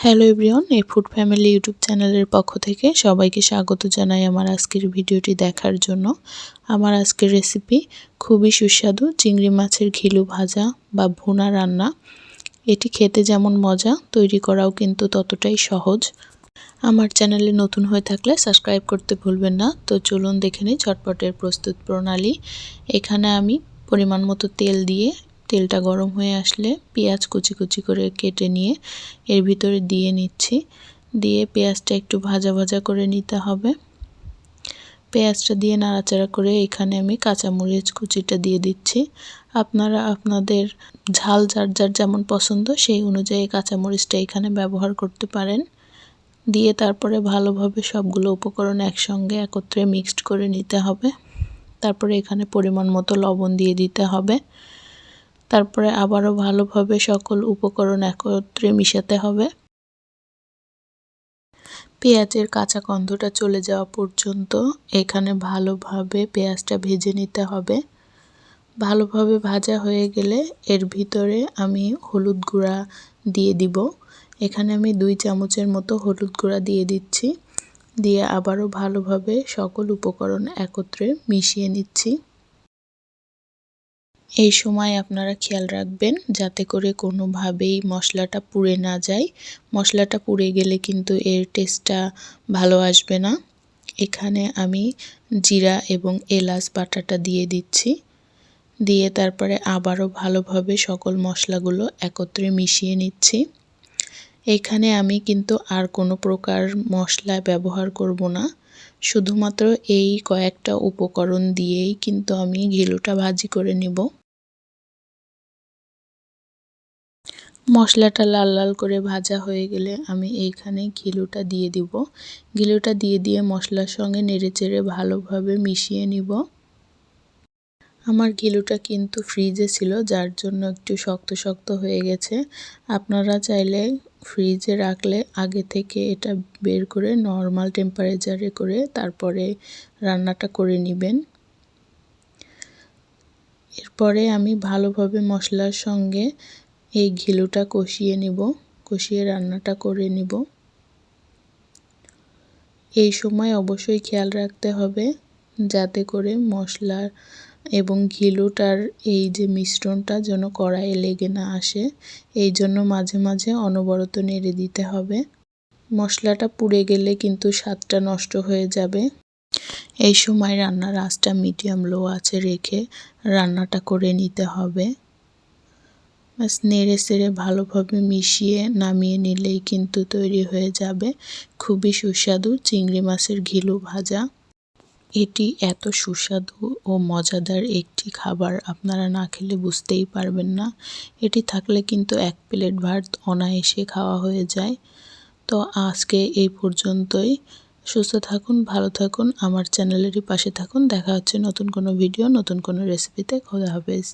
Hello everyone a food family YouTube চ্যানেলের পক্ষ থেকে সবাইকে স্বাগত জানাই আমার আজকের ভিডিওটি দেখার জন্য। আমার আজকের রেসিপি খুবই সুস্বাদু, চিংড়ি মাছের ঘিলু ভাজা বা ভুনা রান্না। এটি খেতে যেমন মজা, তৈরি করাও কিন্তু ততটাই সহজ। আমার চ্যানেলে নতুন হয়ে থাকলে সাবস্ক্রাইব করতে ভুলবেন না। তো চলুন দেখে নিই ঝটপটের প্রস্তুত প্রণালী। এখানে আমি পরিমাণ মতো তেল দিয়ে তেলটা গরম হয়ে আসলে পেঁয়াজ কুচি কুচি করে কেটে নিয়ে এর ভিতরে দিয়ে নিচ্ছি। দিয়ে পেঁয়াজটা একটু ভাজা ভাজা করে নিতে হবে। পেঁয়াজটা দিয়ে নাড়াচাড়া করে এখানে আমি কাঁচামরিচ কুচিটা দিয়ে দিচ্ছি। আপনারা, আপনাদের ঝাল যার যার যেমন পছন্দ সেই অনুযায়ী কাঁচামরিচটা এখানে ব্যবহার করতে পারেন। দিয়ে তারপরে ভালোভাবে সবগুলো উপকরণ একসঙ্গে একত্রে মিক্সড করে নিতে হবে। তারপরে এখানে পরিমাণ মতো লবণ দিয়ে দিতে হবে। তারপরে আবারও ভালোভাবে সকল উপকরণ একত্রে মিশাতে হবে। পেঁয়াজের কাঁচা গন্ধটা চলে যাওয়া পর্যন্ত এখানে ভালোভাবে পেঁয়াজটা ভেজে নিতে হবে। ভালোভাবে ভাজা হয়ে গেলে এর ভিতরে আমি হলুদ গুঁড়া দিয়ে দিব। এখানে আমি দুই চামচের মতো হলুদ গুঁড়া দিয়ে দিচ্ছি। দিয়ে আবারও ভালোভাবে সকল উপকরণ একত্রে মিশিয়ে নিচ্ছি। এই সময় আপনারা খেয়াল রাখবেন যাতে করে কোনোভাবেই মশলাটা পুড়ে না যায়। মশলাটা পুড়ে গেলে কিন্তু এর টেস্টটা ভালো আসবে না। এখানে আমি জিরা এবং এলাচ বাটাটা দিয়ে দিচ্ছি। দিয়ে তারপরে আবারও ভালোভাবে সকল মশলাগুলো একত্রে মিশিয়ে নিচ্ছি। এখানে আমি কিন্তু আর কোনো প্রকার মশলা ব্যবহার করব না। শুধুমাত্র এই কয়েকটা উপকরণ দিয়েই কিন্তু আমি ঘিলুটা ভাজি করে নেব। মশলাটা লাল লাল করে ভাজা হয়ে গেলে আমি এইখানে ঘিলুটা দিয়ে দিব। ঘিলুটা দিয়ে দিয়ে মশলার সঙ্গে নেড়েচেড়ে ভালোভাবে মিশিয়ে নিব। আমার ঘিলুটা কিন্তু ফ্রিজে ছিল, যার জন্য একটু শক্ত শক্ত হয়ে গেছে। আপনারা চাইলে ফ্রিজে রাখলে আগে থেকে এটা বের করে নর্মাল টেম্পারেচারে করে তারপরে রান্নাটা করে নেবেন। এরপরে আমি ভালোভাবে মশলার সঙ্গে এই ঘিলুটা কষিয়ে নিব, কষিয়ে রান্নাটা করে নিব। এই সময় অবশ্যই খেয়াল রাখতে হবে যাতে করে মশলার এবং ঘিলুটার এই যে মিশ্রণটা যেন কড়াইয়ে লেগে না আসে, এই জন্য মাঝে মাঝে অনবরত নেড়ে দিতে হবে। মশলাটা পুড়ে গেলে কিন্তু স্বাদটা নষ্ট হয়ে যাবে। এই সময় রান্নার আঁচটা মিডিয়াম লো আছে রেখে রান্নাটা করে নিতে হবে। বাস নেড়ে সেড়ে ভালোভাবে মিশিয়ে নামিয়ে নিলেই কিন্তু তৈরি হয়ে যাবে খুবই সুস্বাদু চিংড়ি মাছের ঘিলু ভাজা। এটি এত সুস্বাদু ও মজাদার একটি খাবার আপনারা না খেলে বুঝতেই পারবেন না। এটি থাকলে কিন্তু এক প্লেট ভাত অনায়াসে খাওয়া হয়ে যায়। তো আজকে এই পর্যন্তই। সুস্থ থাকুন, ভালো থাকুন, আমার চ্যানেলেরই পাশে থাকুন। দেখা হচ্ছে নতুন কোনো ভিডিও, নতুন কোনো রেসিপিতে খোদা হাফেজ।